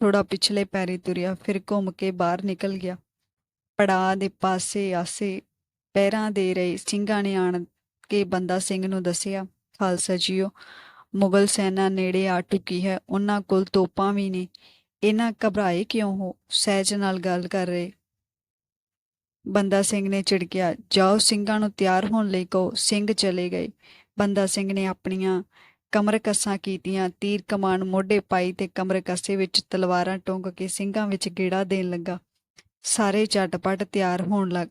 ਥੋੜਾ ਪਿਛਲੇ ਪੈਰੀ ਤੁਰਿਆ, ਫਿਰ ਘੁੰਮ ਕੇ ਬਾਹਰ ਨਿਕਲ ਗਿਆ। ਪੜਾ ਦੇ ਪਾਸੇ ਆਸੇ ਪੈਰਾਂ ਦੇ ਰਹੇ, ਸਿੰਘਾਂ ਨੇ ਆਣ ਕੇ ਬੰਦਾ ਸਿੰਘ ਨੂੰ ਦੱਸਿਆ ਖਾਲਸਾ ਜੀਓ, ਮੁਗਲ ਸੈਨਾ ਨੇੜੇ ਆ ਟੁਕੀ ਹੈ, ਉਹਨਾਂ ਕੋਲ ਤੋਪਾਂ ਵੀ ਨੇ। ਇਹਨਾਂ ਘਬਰਾਏ ਕਿਉਂ ਹੋ? ਸਹਿਜ ਨਾਲ ਗੱਲ ਕਰ ਰਹੇ। ਬੰਦਾ ਸਿੰਘ ਨੇ ਝਿੜਕਿਆ, ਜਾਓ, ਸਿੰਘਾਂ ਨੂੰ ਤਿਆਰ ਹੋਣ ਲਈ ਕਹੋ। ਸਿੰਘ ਚਲੇ ਗਏ। ਬੰਦਾ ਸਿੰਘ ਨੇ ਆਪਣੀਆਂ ਕਮਰ ਕੱਸਾਂ ਕੀਤੀਆਂ, ਤੀਰ ਕਮਾਨ ਮੋਢੇ ਪਾਈ ਤੇ ਕਮਰ ਕੱਸੇ ਵਿੱਚ ਤਲਵਾਰਾਂ ਟੁੰਗ ਕੇ ਸਿੰਘਾਂ ਵਿੱਚ ਗੇੜਾ ਦੇਣ ਲੱਗਾ। ਸਾਰੇ ਝਟਪਟ ਤਿਆਰ ਹੋਣ ਲੱਗ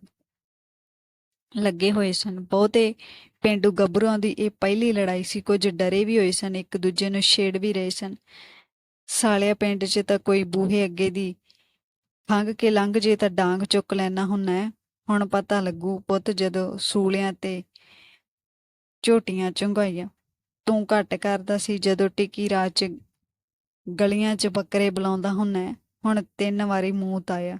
ਲੱਗੇ ਹੋਏ ਸਨ। ਬਹੁਤੇ ਪਿੰਡੂ ਗੱਭਰੂਆਂ ਦੀ ਇਹ ਪਹਿਲੀ ਲੜਾਈ ਸੀ। ਕੁਝ ਡਰੇ ਵੀ ਹੋਏ ਸਨ। ਇੱਕ ਦੂਜੇ ਨੂੰ ਛੇੜ ਵੀ ਰਹੇ ਸਨ। ਸਾਲਿਆ ਪਿੰਡ 'ਚ ਤਾਂ ਕੋਈ ਬੂਹੇ ਅੱਗੇ ਦੀ ਖੰਗ ਕੇ ਲੰਘ ਜੇ ਤਾਂ ਡਾਂਗ ਚੁੱਕ ਲੈਣਾ ਹੁੰਨਾ ਹੁਣ ਪਤਾ ਲੱਗੂ ਪੁੱਤ ਜਦੋਂ ਸੂਲਿਆਂ ਤੇ ਝੋਟੀਆਂ ਚੁੰਗਾਈਆਂ ਤੂੰ ਘੱਟ ਕਰਦਾ ਸੀ ਜਦੋਂ ਟਿੱਕੀ ਰਾਤ 'ਚ ਗਲੀਆਂ 'ਚ ਬੱਕਰੇ ਬੁਲਾਉਂਦਾ ਹੁੰਨਾ ਹੈ। ਹੁਣ ਤਿੰਨ ਵਾਰੀ ਮੂੰਹ ਤਾਇਆ।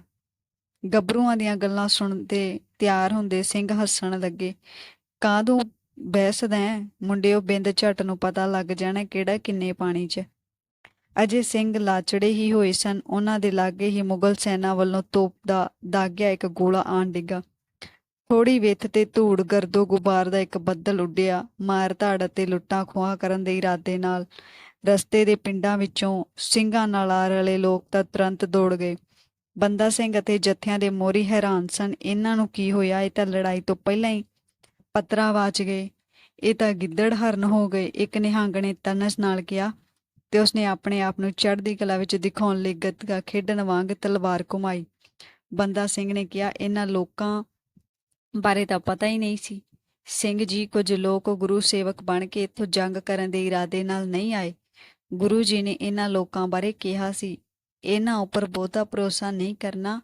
ਗੱਭਰੂਆਂ ਦੀਆਂ ਗੱਲਾਂ ਸੁਣਦੇ ਤਿਆਰ ਹੁੰਦੇ ਸਿੰਘ ਹੱਸਣ ਲੱਗੇ। ਕਾਹਦੋਂ ਬਹਿਸਦਾ ਹੈ? ਮੁੰਡਿਓ ਬਿੰਦ ਝੱਟ ਨੂੰ ਪਤਾ ਲੱਗ ਜਾਣਾ ਕਿਹੜਾ ਕਿੰਨੇ ਪਾਣੀ 'ਚ। ਅਜੇ ਸਿੰਘ ਲਾਚੜੇ ਹੀ ਹੋਏ ਸਨ। ਉਹਨਾਂ ਦੇ ਲਾਗੇ ਹੀ ਮੁਗਲ ਸੈਨਾ ਵੱਲੋਂ ਤੋਪ ਦਾ ਦਾਗਿਆ ਇੱਕ ਗੋਲਾ ਆਣ ਡਿੱਗਾ। ਥੋੜੀ ਵਿੱਥ ਤੇ ਧੂੜ ਗਰਦੋ ਗੁਬਾਰ ਦਾ ਇੱਕ ਬੱਦਲ ਉੱਡਿਆ। ਮਾਰ ਧਾੜ ਅਤੇ ਲੁੱਟਾਂ ਖੋਹਾਂ ਕਰਨ ਦੇ ਇਰਾਦੇ ਨਾਲ ਰਸਤੇ ਦੇ ਪਿੰਡਾਂ ਵਿੱਚੋਂ ਸਿੰਘਾਂ ਨਾਲ ਆ ਰਲੇ ਲੋਕ ਤਾਂ ਤੁਰੰਤ ਦੌੜ ਗਏ। ਬੰਦਾ ਸਿੰਘ ਅਤੇ ਜੱਥਿਆਂ ਦੇ ਮੋਰੀ ਹੈਰਾਨ ਸਨ, ਇਹਨਾਂ ਨੂੰ ਕੀ ਹੋਇਆ? ਇਹ ਤਾਂ ਲੜਾਈ ਤੋਂ ਪਹਿਲਾਂ ਹੀ ਪਤਰਾ ਵਾਚ ਗਏ। ਇਹ ਤਾਂ ਗਿੱਦੜ ਹਰਨ ਹੋ ਗਏ। ਇੱਕ ਨਿਹੰਗ ਨੇ ਤਨਸ ਨਾਲ ਕਿਹਾ ਤੇ ਉਸਨੇ ਆਪਣੇ ਆਪ ਨੂੰ ਚੜ੍ਹਦੀ ਕਲਾ ਵਿੱਚ ਦਿਖਾਉਣ ਲਈ ਗੱਤਕਾ ਖੇਡਣ ਵਾਂਗ ਤਲਵਾਰ ਘੁਮਾਈ। ਬੰਦਾ ਸਿੰਘ ਨੇ ਕਿਹਾ, ਇਹਨਾਂ ਲੋਕਾਂ ਬਾਰੇ ਤਾਂ ਪਤਾ ਹੀ ਨਹੀਂ ਸੀ। ਸਿੰਘ ਜੀ ਕੁਝ ਲੋਕ ਗੁਰੂ ਸੇਵਕ ਬਣ ਕੇ ਇੱਥੋਂ ਜੰਗ ਕਰਨ ਦੇ ਇਰਾਦੇ ਨਾਲ ਨਹੀਂ ਆਏ। ਗੁਰੂ ਜੀ ਨੇ ਇਹਨਾਂ ਲੋਕਾਂ ਬਾਰੇ ਕਿਹਾ ਸੀ। ਇਹਨਾਂ ਉੱਪਰ ਬਹੁਤਾ ਭਰੋਸਾ ਨਹੀਂ ਕਰਨਾ।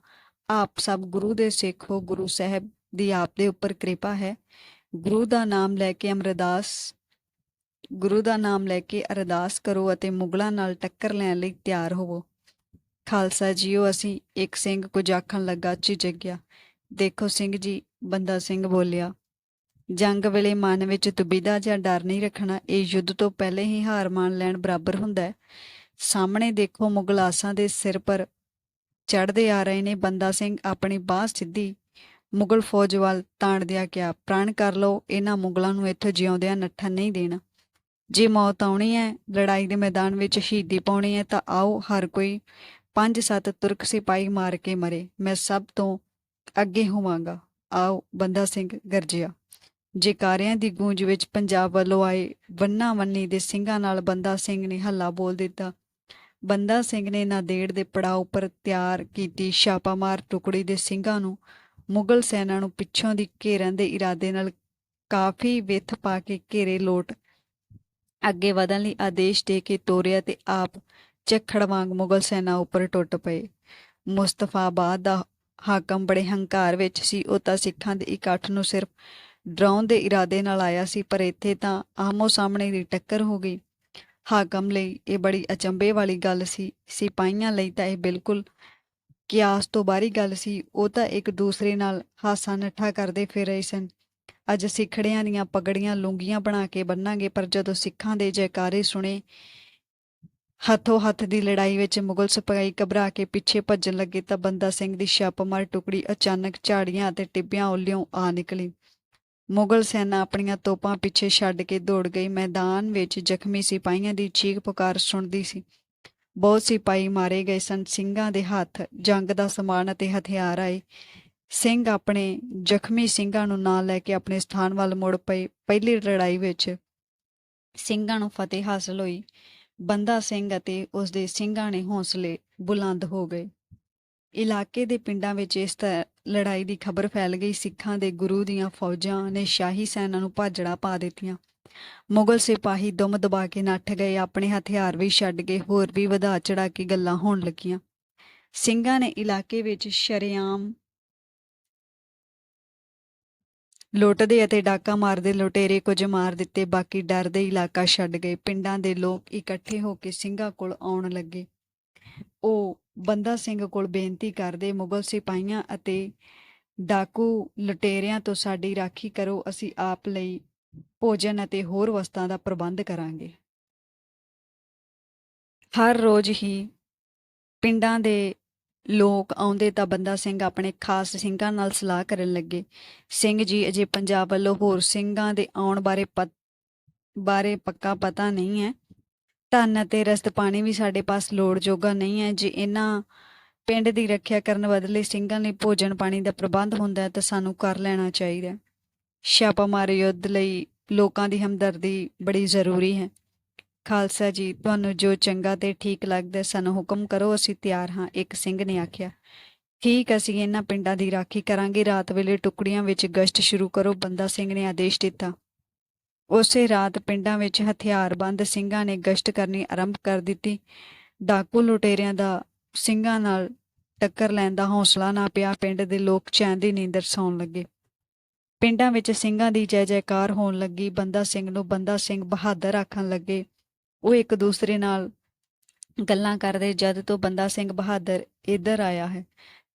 ਆਪ ਸਭ ਗੁਰੂ ਦੇ ਸਿੱਖ ਹੋ, ਗੁਰੂ ਸਾਹਿਬ ਦੀ ਆਪ ਦੇ ਉੱਪਰ ਕਿਰਪਾ ਹੈ। ਗੁਰੂ ਦਾ ਨਾਮ ਲੈ ਕੇ ਅਮਰਦਾਸ, ਗੁਰੂ ਦਾ ਨਾਮ ਲੈ ਕੇ ਅਰਦਾਸ ਕਰੋ ਅਤੇ ਮੁਗਲਾਂ ਨਾਲ ਟੱਕਰ ਲੈਣ ਲਈ ਤਿਆਰ ਹੋਵੋ। ਖਾਲਸਾ ਜੀਓ ਅਸੀਂ ਇੱਕ ਸਿੰਘ ਕੁਝ ਆਖਣ ਲੱਗਾ ਝਿਜਕ ਗਿਆ ਦੇਖੋ ਸਿੰਘ ਜੀ, ਬੰਦਾ ਸਿੰਘ ਬੋਲਿਆ, ਜੰਗ ਵੇਲੇ ਮਨ ਵਿੱਚ ਦੁਬਿਧਾ ਜਾਂ ਡਰ ਨਹੀਂ ਰੱਖਣਾ, ਇਹ ਯੁੱਧ ਤੋਂ ਪਹਿਲੇ ਹੀ ਹਾਰ ਮੰਨ ਲੈਣ ਬਰਾਬਰ ਹੁੰਦਾ ਹੈ। ਸਾਹਮਣੇ ਦੇਖੋ ਮੁਗਲ ਆਸਾਂ ਦੇ ਸਿਰ ਪਰ ਚੜਦੇ ਆ ਰਹੇ ਨੇ। ਬੰਦਾ ਸਿੰਘ ਆਪਣੀ ਬਾਹ ਸਿੱਧੀ ਮੁਗਲ ਫੌਜ ਵੱਲ ਤਾਣਦਿਆਂ ਕਿਹਾ, ਪ੍ਰਣ ਕਰ ਲਓ, ਇਹਨਾਂ ਮੁਗਲਾਂ ਨੂੰ ਇੱਥੋਂ ਜਿਉਂਦਿਆਂ ਨੱਠਣ ਨਹੀਂ ਦੇਣਾ। ਜੇ ਮੌਤ ਆਉਣੀ ਹੈ, ਲੜਾਈ ਦੇ ਮੈਦਾਨ ਵਿੱਚ ਸ਼ਹੀਦੀ ਪਾਉਣੀ ਹੈ, ਤਾਂ ਆਓ ਹਰ ਕੋਈ ਪੰਜ ਸੱਤ ਤੁਰਕ ਸਿਪਾਹੀ ਮਾਰ ਕੇ ਮਰੇ। ਮੈਂ ਸਭ ਤੋਂ ਅੱਗੇ ਹੋਵਾਂਗਾ। ਆਓ ਬੰਦਾ ਸਿੰਘ ਗਰਜਿਆ। ਜੇਕਾਰਿਆਂ ਦੀ ਗੂੰਜ ਵਿੱਚ ਪੰਜਾਬ ਵੱਲੋਂ ਆਏ ਵੰਨਾ ਵੰਨੀ ਦੇ ਸਿੰਘਾਂ ਨਾਲ ਬੰਦਾ ਸਿੰਘ ਨੇ ਹੱਲਾ ਬੋਲ ਦਿੱਤਾ। ਬੰਦਾ ਸਿੰਘ ਨੇ ਨਾਦੇੜ ਦੇ ਪੜਾਅ ਉੱਪਰ ਤਿਆਰ ਕੀਤੀ ਛਾਪਾਮਾਰ ਟੁਕੜੀ ਦੇ ਸਿੰਘਾਂ ਨੂੰ, ਮੁਗਲ ਸੈਨਾ ਨੂੰ ਪਿੱਛੋਂ ਦੀ ਘੇਰਨ ਦੇ ਇਰਾਦੇ ਨਾਲ ਕਾਫੀ ਵਿਥ ਪਾ ਕੇ ਘੇਰੇ ਲੋਟ ਅੱਗੇ ਵਧਣ ਲਈ ਆਦੇਸ਼ ਦੇ ਕੇ ਤੋਰਿਆ ਤੇ ਆਪ ਚੱਖੜ ਵਾਂਗ ਮੁਗਲ ਸੈਨਾ ਉੱਪਰ ਟੁੱਟ ਪਏ। ਮੁਸਤਫਾਬਾਦ ਦਾ ਹਾਕਮ ਬੜੇ ਹੰਕਾਰ ਵਿੱਚ ਸੀ, ਉਹ ਤਾਂ ਸਿੱਖਾਂ ਦੇ ਇਕੱਠ ਨੂੰ ਸਿਰਫ ਡਰਾਉਣ ਦੇ ਇਰਾਦੇ ਨਾਲ ਆਇਆ ਸੀ, ਪਰ ਇੱਥੇ ਤਾਂ ਆਮੋ ਸਾਹਮਣੇ ਦੀ ਟੱਕਰ ਹੋ ਗਈ। ਹਾਕਮ ਲਈ ਇਹ ਬੜੀ ਅਚੰਭੇ ਵਾਲੀ ਗੱਲ ਸੀ, ਸਿਪਾਹੀਆਂ ਲਈ ਤਾਂ ਇਹ ਬਿਲਕੁਲ ਕਿਆਸ ਤੋਂ ਬਾਹਰੀ ਗੱਲ ਸੀ। ਉਹ ਤਾਂ ਇੱਕ ਦੂਸਰੇ ਨਾਲ ਹਾਸਾ ਨੱਠਾ ਕਰਦੇ ਫਿਰ ਰਹੇ ਸਨ। ਅੱਜ ਸਿੱਖੜਿਆਂ ਦੀਆਂ ਪਗੜੀਆਂ ਲੁੰਗੀਆਂ ਬਣਾ ਕੇ ਬੰਨਾਂਗੇ, ਪਰ ਜਦੋਂ ਸਿੱਖਾਂ ਦੇ ਜੈਕਾਰੇ ਸੁਣੇ, ਹੱਥੋਂ ਹੱਥ ਦੀ ਲੜਾਈ ਵਿੱਚ ਮੁਗਲ ਸਿਪਾਹੀ ਘਬਰਾ ਕੇ ਪਿੱਛੇ ਭੱਜਣ ਲੱਗੇ ਤਾਂ ਬੰਦਾ ਸਿੰਘ ਦੀ ਛਾਪਮਾਰ ਟੁਕੜੀ ਅਚਾਨਕ ਝਾੜੀਆਂ ਅਤੇ ਟਿੱਬਿਆਂ ਉੱਲਿਓਂ ਆ ਨਿਕਲੀ। ਮੁਗਲ ਸੈਨਾ ਆਪਣੀਆਂ ਤੋਪਾਂ ਪਿੱਛੇ ਛੱਡ ਕੇ ਦੌੜ ਗਈ। ਮੈਦਾਨ ਵਿੱਚ ਜ਼ਖਮੀ ਸਿਪਾਹੀਆਂ ਦੀ ਚੀਖ ਪੁਕਾਰ ਸੁਣਦੀ ਸੀ। ਬਹੁਤ ਸਿਪਾਹੀ ਮਾਰੇ ਗਏ ਸਨ। ਸਿੰਘਾਂ ਦੇ ਹੱਥ ਜੰਗ ਦਾ ਸਮਾਨ ਅਤੇ ਹਥਿਆਰ ਆਏ। ਸਿੰਘ ਆਪਣੇ ਜ਼ਖਮੀ ਸਿੰਘਾਂ ਨੂੰ ਨਾਲ ਲੈ ਕੇ ਆਪਣੇ ਸਥਾਨ ਵੱਲ ਮੁੜ ਪਏ। ਪਹਿਲੀ ਲੜਾਈ ਵਿੱਚ ਸਿੰਘਾਂ ਨੂੰ ਫਤਿਹ ਹਾਸਲ ਹੋਈ। ਬੰਦਾ ਸਿੰਘ ਅਤੇ ਉਸ ਦੇ ਸਿੰਘਾਂ ਨੇ ਹੌਸਲੇ ਬੁਲੰਦ ਹੋ ਗਏ। ਇਲਾਕੇ ਦੇ ਪਿੰਡਾਂ ਵਿੱਚ ਇਸ ਤਰ੍ਹਾਂ ਲੜਾਈ ਦੀ ਖਬਰ ਫੈਲ ਗਈ। ਸਿੱਖਾਂ ਦੇ ਗੁਰੂ ਦੀਆਂ ਫੌਜਾਂ ਨੇ ਸ਼ਾਹੀ ਸੈਨਾ ਨੂੰ ਭਾਜੜਾ ਪਾ ਦਿੱਤੀਆਂ। ਮੁਗਲ ਸਿਪਾਹੀ ਦੁਮ ਦਬਾ ਕੇ ਨੱਠ ਗਏ। ਆਪਣੇ ਹਥਿਆਰ ਵੀ ਛੱਡ ਗਏ ਹੋਰ ਵੀ ਵਧਾ ਚੜਾ ਕੇ ਗੱਲਾਂ ਹੋਣ ਲੱਗੀਆਂ। ਸਿੰਘਾਂ ਨੇ ਇਲਾਕੇ ਵਿੱਚ ਸ਼ਰੇਆਮ ਲੁੱਟਦੇ ਅਤੇ ਡਾਕਾ ਮਾਰਦੇ ਲੁਟੇਰੇ ਕੁਝ ਮਾਰ ਦਿੱਤੇ। ਬਾਕੀ ਡਰਦੇ ਇਲਾਕਾ ਛੱਡ ਗਏ। ਪਿੰਡਾਂ ਦੇ ਲੋਕ ਇਕੱਠੇ ਹੋ ਕੇ ਸਿੰਘਾਂ ਕੋਲ ਆਉਣ ਲੱਗੇ। ਉਹ ਬੰਦਾ ਸਿੰਘ ਕੋਲ ਬੇਨਤੀ ਕਰਦੇ, ਮੁਗਲ ਸਿਪਾਹੀਆਂ ਅਤੇ ਡਾਕੂ ਲੁਟੇਰਿਆਂ ਤੋਂ ਸਾਡੀ ਰਾਖੀ ਕਰੋ, ਅਸੀਂ ਆਪ ਲਈ ਭੋਜਨ ਅਤੇ ਹੋਰ ਵਸਤਾਂ ਦਾ ਪ੍ਰਬੰਧ ਕਰਾਂਗੇ। ਹਰ ਰੋਜ਼ ਹੀ ਪਿੰਡਾਂ ਦੇ ਲੋਕ ਆਉਂਦੇ ਤਾਂ ਬੰਦਾ ਸਿੰਘ ਆਪਣੇ ਖਾਸ ਸਿੰਘਾਂ ਨਾਲ ਸਲਾਹ ਕਰਨ ਲੱਗੇ। ਸਿੰਘ ਜੀ, ਅਜੇ ਪੰਜਾਬ ਵੱਲੋਂ ਹੋਰ ਸਿੰਘਾਂ ਦੇ ਆਉਣ ਬਾਰੇ ਪਤ, ਬਾਰੇ ਪੱਕਾ ਪਤਾ ਨਹੀਂ ਹੈ। ਧਨ ਅਤੇ ਰਸਤ ਪਾਣੀ ਵੀ ਸਾਡੇ ਪਾਸ ਲੋੜ ਜੋਗਾ ਨਹੀਂ ਹੈ। ਜੇ ਇਹਨਾਂ ਪਿੰਡ ਦੀ ਰੱਖਿਆ ਕਰਨ ਬਦਲੇ ਸਿੰਘਾਂ ਲਈ ਭੋਜਨ ਪਾਣੀ ਦਾ ਪ੍ਰਬੰਧ ਹੁੰਦਾ ਤਾਂ ਸਾਨੂੰ ਕਰ ਲੈਣਾ ਚਾਹੀਦਾ ਹੈ। ਛਾਪਾਮਾਰ ਯੁੱਧ ਲਈ ਲੋਕਾਂ ਦੀ ਹਮਦਰਦੀ ਬੜੀ ਜ਼ਰੂਰੀ ਹੈ। ਖਾਲਸਾ ਜੀ, ਤੁਹਾਨੂੰ ਜੋ ਚੰਗਾ ਤੇ ਠੀਕ ਲੱਗਦਾ ਸਾਨੂੰ ਹੁਕਮ ਕਰੋ, ਅਸੀਂ ਤਿਆਰ ਹਾਂ, ਇੱਕ ਸਿੰਘ ਨੇ ਆਖਿਆ। ਠੀਕ, ਅਸੀਂ ਇਹਨਾਂ ਪਿੰਡਾਂ ਦੀ ਰਾਖੀ ਕਰਾਂਗੇ। ਰਾਤ ਵੇਲੇ ਟੁਕੜੀਆਂ ਵਿੱਚ ਗਸ਼ਤ ਸ਼ੁਰੂ ਕਰੋ, ਬੰਦਾ ਸਿੰਘ ਨੇ ਆਦੇਸ਼ ਦਿੱਤਾ। ਉਸੇ ਰਾਤ ਪਿੰਡਾਂ ਵਿੱਚ ਹਥਿਆਰਬੰਦ ਸਿੰਘਾਂ ਨੇ ਗਸ਼ਤ ਕਰਨੀ ਆਰੰਭ ਕਰ ਦਿੱਤੀ। ਡਾਕੂ ਲੁਟੇਰਿਆਂ ਦਾ ਸਿੰਘਾਂ ਨਾਲ ਟੱਕਰ ਲੈਣ ਦਾ ਹੌਸਲਾ ਨਾ ਪਿਆ, ਪਿੰਡ ਦੇ ਲੋਕ ਚੈਨ ਦੀ ਨੀਂਦਰ ਸੌਣ ਲੱਗੇ। ਪਿੰਡਾਂ ਵਿੱਚ ਸਿੰਘਾਂ ਦੀ ਜੈ ਜੈਕਾਰ ਹੋਣ ਲੱਗੀ, ਬੰਦਾ ਸਿੰਘ ਨੂੰ ਬੰਦਾ ਸਿੰਘ ਬਹਾਦਰ ਆਖਣ ਲੱਗੇ। ਉਹ ਇੱਕ ਦੂਸਰੇ ਨਾਲ ਗੱਲਾਂ ਕਰਦੇ, ਜਦ ਤੋਂ ਬੰਦਾ ਸਿੰਘ ਬਹਾਦਰ ਇੱਧਰ ਆਇਆ ਹੈ,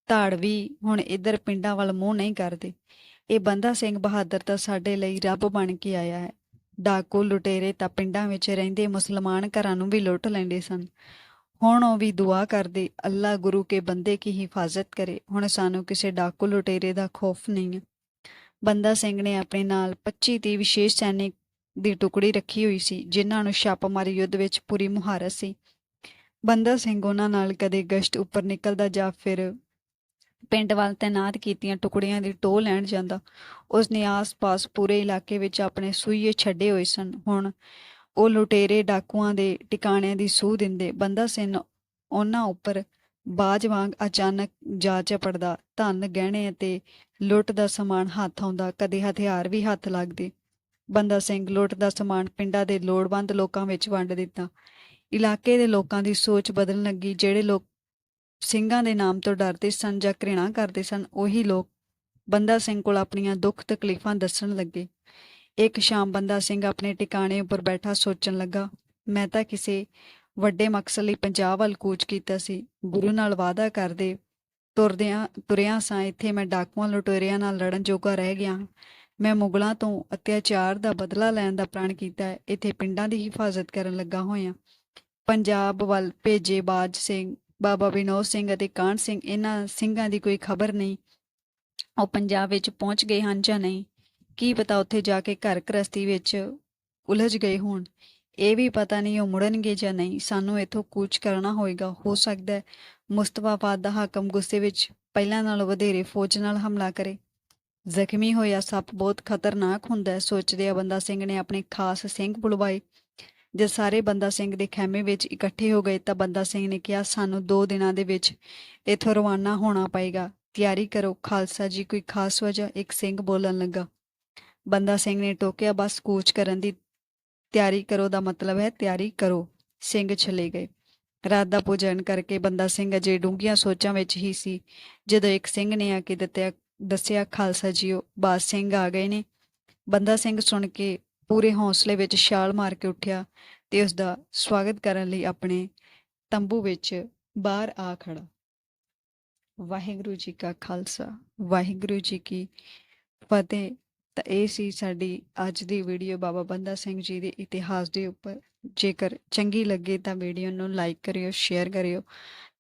ਧਾੜ ਵੀ ਹੁਣ ਇੱਧਰ ਪਿੰਡਾਂ ਵੱਲ ਮੂੰਹ ਨਹੀਂ ਕਰਦੇ। ਇਹ ਬੰਦਾ ਸਿੰਘ ਬਹਾਦਰ ਤਾਂ ਸਾਡੇ ਲਈ ਰੱਬ ਬਣ ਕੇ ਆਇਆ ਹੈ। ਡਾਕੂ ਲੁਟੇਰੇ ਤਾਂ ਪਿੰਡਾਂ ਵਿੱਚ ਰਹਿੰਦੇ ਮੁਸਲਮਾਨ ਘਰਾਂ ਨੂੰ ਵੀ ਲੁੱਟ ਲੈਂਦੇ ਸਨ। ਹੁਣ ਉਹ ਵੀ ਦੁਆ ਕਰਦੇ, ਅੱਲਾ ਗੁਰੂ ਕੇ ਬੰਦੇ ਕੀ ਹਿਫਾਜ਼ਤ ਕਰੇ। ਹੁਣ ਸਾਨੂੰ ਕਿਸੇ ਡਾਕੂ ਲੁਟੇਰੇ ਦਾ ਖੌਫ ਨਹੀਂ ਬੰਦਾ ਸਿੰਘ ਨੇ ਆਪਣੇ ਨਾਲ 25 ਤੀਹ ਵਿਸ਼ੇਸ਼ ਸੈਨਿਕ ਦੀ ਟੁਕੜੀ ਰੱਖੀ ਹੋਈ ਸੀ, ਜਿਨ੍ਹਾਂ ਨੂੰ ਛਾਪਾਮਾਰੀ ਯੁੱਧ ਵਿੱਚ ਪੂਰੀ ਮੁਹਾਰਤ ਸੀ। ਬੰਦਾ ਸਿੰਘ ਉਹਨਾਂ ਨਾਲ ਕਦੇ ਗਸ਼ਤ ਉੱਪਰ ਨਿਕਲਦਾ ਜਾਂ ਫਿਰ ਪਿੰਡ ਵੱਲ ਤੈਨਾਤ ਕੀਤੀਆਂ ਟੁਕੜੀਆਂ ਦੀ ਟੋਹ ਲੈਣ ਜਾਂਦਾ। ਉਸਨੇ ਆਸ-ਪਾਸ ਪੂਰੇ ਇਲਾਕੇ ਵਿੱਚ ਆਪਣੇ ਸੂਈਏ ਛੱਡੇ ਹੋਏ ਸਨ। ਹੁਣ ਉਹ ਲੁਟੇਰੇ ਡਾਕੂਆਂ ਦੇ ਟਿਕਾਣਿਆਂ ਦੀ ਸੂਹ ਦਿੰਦੇ ਬੰਦਾ ਸਿੰਘ ਉਹਨਾਂ ਉੱਪਰ ਬਾਜ ਵਾਂਗ ਅਚਾਨਕ ਜਾ ਚਪੜਦਾ, ਧਨ, ਗਹਿਣੇ ਅਤੇ ਲੁੱਟ ਦਾ ਸਮਾਨ ਹੱਥ ਆਉਂਦਾ, ਕਦੇ ਹਥਿਆਰ ਵੀ ਹੱਥ ਲੱਗਦੇ। ਬੰਦਾ ਸਿੰਘ ਲੁੱਟ ਦਾ ਸਮਾਨ ਪਿੰਡਾਂ ਦੇ ਲੋੜਵੰਦ ਲੋਕਾਂ ਵਿੱਚ ਵੰਡ ਦਿੱਤਾ। ਇਲਾਕੇ ਦੇ ਲੋਕਾਂ ਦੀ ਸੋਚ ਬਦਲਣ ਲੱਗੀ, ਜਿਹੜੇ ਲੋਕ ਸਿੰਘਾਂ ਦੇ ਨਾਮ ਤੋਂ ਡਰਦੇ ਸਨ ਜਾਂ ਘ੍ਰਿਣਾ ਕਰਦੇ ਸਨ, ਉਹੀ ਲੋਕ ਬੰਦਾ ਸਿੰਘ ਕੋਲ ਆਪਣੀਆਂ ਦੁੱਖ ਤਕਲੀਫਾਂ ਦੱਸਣ ਲੱਗੇ। ਇੱਕ ਸ਼ਾਮ ਬੰਦਾ ਸਿੰਘ ਆਪਣੇ ਟਿਕਾਣੇ ਉੱਪਰ ਬੈਠਾ ਸੋਚਣ ਲੱਗਾ, ਮੈਂ ਤਾਂ ਕਿਸੇ ਵੱਡੇ ਮਕਸਦ ਲਈ ਪੰਜਾਬ ਵੱਲ ਕੂਚ ਕੀਤਾ ਸੀ। ਗੁਰੂ ਨਾਲ ਵਾਅਦਾ ਕਰਦੇ ਤੁਰਦਿਆਂ, ਤੁਰਿਆਂ ਸਾਂ, ਇੱਥੇ ਮੈਂ ਡਾਕੂਆਂ ਲੁਟੇਰਿਆਂ ਨਾਲ ਲੜਨ ਜੋਗਾ ਰਹਿ ਗਿਆ ਮੈਂ ਮੁਗਲਾਂ ਤੋਂ ਅਤਿਆਚਾਰ ਦਾ ਬਦਲਾ ਲੈਣ ਦਾ ਪ੍ਰਣ ਕੀਤਾ ਇੱਥੇ ਪਿੰਡਾਂ ਦੀ ਹਿਫਾਜ਼ਤ ਕਰਨ ਲੱਗਾ ਹੋਇਆ। ਪੰਜਾਬ ਵੱਲ ਭੇਜੇ ਬਾਜ ਸਿੰਘ ਬਾਬਾ ਵਿਨੋਦ ਸਿੰਘ ਅਤੇ ਕਾਹਨ ਸਿੰਘ, ਇਹਨਾਂ ਸਿੰਘਾਂ ਦੀ ਕੋਈ ਖਬਰ ਨਹੀਂ। ਉਹ ਪੰਜਾਬ ਵਿੱਚ ਪਹੁੰਚ ਗਏ ਹਨ ਜਾਂ ਨਹੀਂ? ਕੀ ਪਤਾ ਉੱਥੇ ਜਾ ਕੇ ਘਰ ਗ੍ਰਸਤੀ ਵਿੱਚ ਉਲਝ ਗਏ ਹੋਣ? ਇਹ ਵੀ ਪਤਾ ਨਹੀਂ ਉਹ ਮੁੜਨਗੇ ਜਾਂ ਨਹੀਂ। ਸਾਨੂੰ ਇੱਥੋਂ ਕੂਚ ਕਰਨਾ ਹੋਏਗਾ। ਹੋ ਸਕਦਾ ਹੈ ਮੁਸਤਫਾਬਾਦ ਦਾ ਹਾਕਮ ਗੁੱਸੇ ਵਿੱਚ ਪਹਿਲਾਂ ਨਾਲੋਂ ਵਧੇਰੇ ਫੌਜ ਨਾਲ ਹਮਲਾ ਕਰੇ। ਜ਼ਖਮੀ ਹੋਇਆ ਸੱਪ ਬਹੁਤ ਖਤਰਨਾਕ ਹੁੰਦਾ ਹੈ। ਸੋਚਦਿਆਂ ਬੰਦਾ ਸਿੰਘ ਨੇ ਆਪਣੇ ਖਾਸ ਸਿੰਘ ਬੁਲਵਾਏ। ਜਦ ਸਾਰੇ ਬੰਦਾ ਸਿੰਘ ਦੇ ਖੈਮੇ ਵਿੱਚ ਇਕੱਠੇ ਹੋ ਗਏ ਤਾਂ ਬੰਦਾ ਸਿੰਘ ਨੇ ਕਿਹਾ, ਸਾਨੂੰ 2 ਦਿਨਾਂ ਦੇ ਵਿੱਚ ਇੱਥੋਂ ਰਵਾਨਾ ਹੋਣਾ ਪਏਗਾ। ਤਿਆਰੀ ਕਰੋ। ਖਾਲਸਾ ਜੀ, ਕੋਈ ਖਾਸ ਵਜ੍ਹਾ? ਇੱਕ ਸਿੰਘ ਬੋਲਣ ਲੱਗਾ। ਬੰਦਾ ਸਿੰਘ ਨੇ ਟੋਕਿਆ, ਬਸ ਕੂਚ ਕਰਨ ਦੀ ਤਿਆਰੀ ਕਰੋ ਦਾ ਮਤਲਬ ਹੈ, ਤਿਆਰੀ ਕਰੋ। ਸਿੰਘ ਚਲੇ ਗਏ। ਰਾਤ ਦਾ ਭੋਜਨ ਕਰਕੇ ਬੰਦਾ ਸਿੰਘ ਅਜੇ ਡੂੰਘੀਆਂ ਸੋਚਾਂ ਵਿੱਚ ਹੀ ਸੀ। ਜਦੋਂ ਇੱਕ ਸਿੰਘ ਨੇ ਆ ਕੇ ਦਿੱਤਾ ਦੱਸਿਆ, ਖਾਲਸਾ ਜੀਓ ਬਾਦ ਸਿੰਘ ਆ ਗਏ ਨੇ। ਬੰਦਾ ਸਿੰਘ ਸੁਣ ਕੇ ਪੂਰੇ ਹੌਸਲੇ ਵਿੱਚ ਛਾਲ ਮਾਰ ਕੇ ਉੱਠਿਆ ਤੇ ਉਸ ਦਾ ਸਵਾਗਤ ਕਰਨ ਲਈ ਆਪਣੇ ਤੰਬੂ ਵਿੱਚ ਬਾਹਰ ਆ ਖੜਾ ਵਾਹਿਗੁਰੂ ਜੀ ਕਾ ਖਾਲਸਾ, ਵਾਹਿਗੁਰੂ ਜੀ ਕੀ ਫਤਿਹ। ਤਾਂ ਇਹ ਸੀ ਸਾਡੀ ਅੱਜ ਦੀ ਵੀਡੀਓ। ਬਾਬਾ ਬੰਦਾ ਸਿੰਘ ਜੀ ਦੇ ਇਤਿਹਾਸ ਦੇ ਉੱਪਰ। ਜੇਕਰ ਚੰਗੀ ਲੱਗੇ ਤਾਂ ਵੀਡੀਓ ਨੂੰ ਲਾਈਕ ਕਰਿਓ, ਸ਼ੇਅਰ ਕਰਿਓ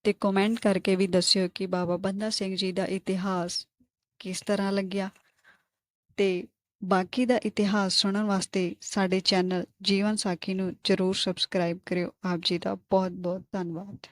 ਤੇ ਕਮੈਂਟ ਕਰਕੇ ਵੀ ਦੱਸਿਓ ਕਿ ਬਾਬਾ ਬੰਦਾ ਸਿੰਘ ਜੀ ਦਾ ਇਤਿਹਾਸ ਕਿਸ ਤਰ੍ਹਾਂ ਲੱਗਿਆ ਤੇ ਬਾਕੀ ਦਾ ਇਤਿਹਾਸ ਸੁਣਨ ਵਾਸਤੇ ਸਾਡੇ ਚੈਨਲ ਜੀਵਨ ਸਾਖੀ ਨੂੰ ਜਰੂਰ ਸਬਸਕ੍ਰਾਈਬ ਕਰਿਓ। ਆਪ ਜੀ ਦਾ ਬਹੁਤ ਬਹੁਤ ਧੰਨਵਾਦ।